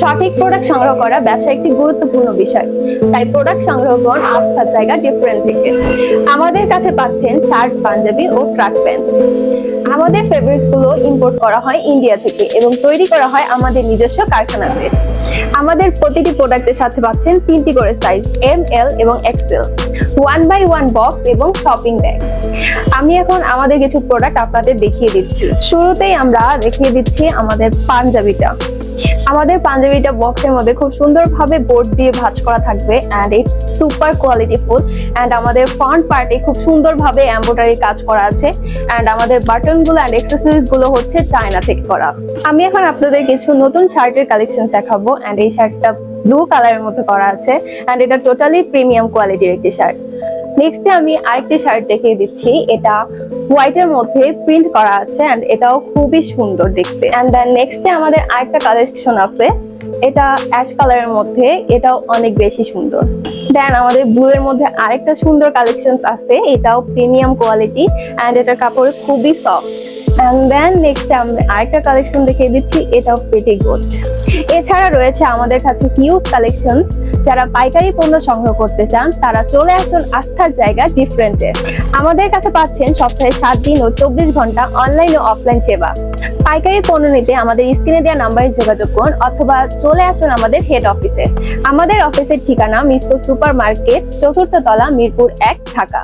সঠিক প্রোডাক্ট সংগ্রহ করা ব্যবসা একটি গুরুত্বপূর্ণ বিষয়। তাই প্রোডাক্ট সংগ্রহ করুন আস্থার জায়গা ডিফারেন্ট থেকে। আমাদের কাছে পাচ্ছেন শার্ট, পাঞ্জাবি ও ট্রাক প্যান্ট আমাদের ফেব্রিক্সগুলো ইম্পোর্ট করা হয় ইন্ডিয়া থেকে এবং তৈরি করা হয় আমাদের নিজস্ব কারখানাতে। আমাদের প্রতিটি প্রোডাক্টের সাথে পাচ্ছেন তিনটি করে সাইজ এম এল এবং XL one by one box এবং শপিং ব্যাগ আমি এখন আমাদের কিছু প্রোডাক্ট আপনাদের দেখিয়ে দিচ্ছি। শুরুতেই আমরা দেখিয়ে দিচ্ছি আমাদের পাঞ্জাবিটা। আমাদের পাঞ্জাবিটা বক্সের মধ্যে খুব সুন্দরভাবে বোর্ড দিয়ে ভাঁজ করা থাকবে and it's super quality full and আমাদের ফ্রন্ট পার্টে খুব সুন্দরভাবে এমব্রয়ডারি কাজ করা আছে অ্যান্ড আমাদের বাটনগুলো অ্যান্ডগুলো হচ্ছে চায়না থেকে করা। আমি এখন আপনাদের কিছু নতুন শার্টের কালেকশন দেখাবো অ্যান্ড এই শার্টটা ব্লু কালারের মধ্যে করা আছে অ্যান্ড এটা টোটালি প্রিমিয়াম কোয়ালিটির একটি শার্ট। নেক্সটে আমি আরেকটি শার্ট দেখিয়ে দিচ্ছি। এটা হোয়াইটের মধ্যে প্রিন্ট করা আছে এন্ড এটাও খুবই সুন্দর দেখতে। এন্ড দেন নেক্সটে আমাদের আরেকটা কালেকশন আছে। এটা অ্যাশ কালারের মধ্যে, এটাও অনেক বেশি সুন্দর। দেন আমাদের ব্লু এর মধ্যে আরেকটা সুন্দর কালেকশন আছে। এটাও প্রিমিয়াম কোয়ালিটি এন্ড এটার কাপড় খুবই সফট এন্ড দেন নেক্সট আরেকটা কালেকশন দেখিয়ে দিচ্ছি। এটাও পেটি গোট এছাড়া রয়েছে আমাদের কাছে হিউজ কালেকশন যারা পাইকারি পণ্য সংগ্রহ করতে চান, তারা চলে আসুন আস্থার জায়গা ডিফারেন্টে আমাদের কাছে পাচ্ছেন সপ্তাহে সাত দিন ও চব্বিশ ঘণ্টা অনলাইন ও অফলাইন সেবা। পাইকারি পণ্য নিতে আমাদের স্ক্রিনে দেওয়া নাম্বারে যোগাযোগ করুন অথবা চলে আসুন আমাদের হেড অফিসে আমাদের অফিসের ঠিকানা মিসকো সুপার মার্কেট চতুর্থ তলা মিরপুর এক, ঢাকা।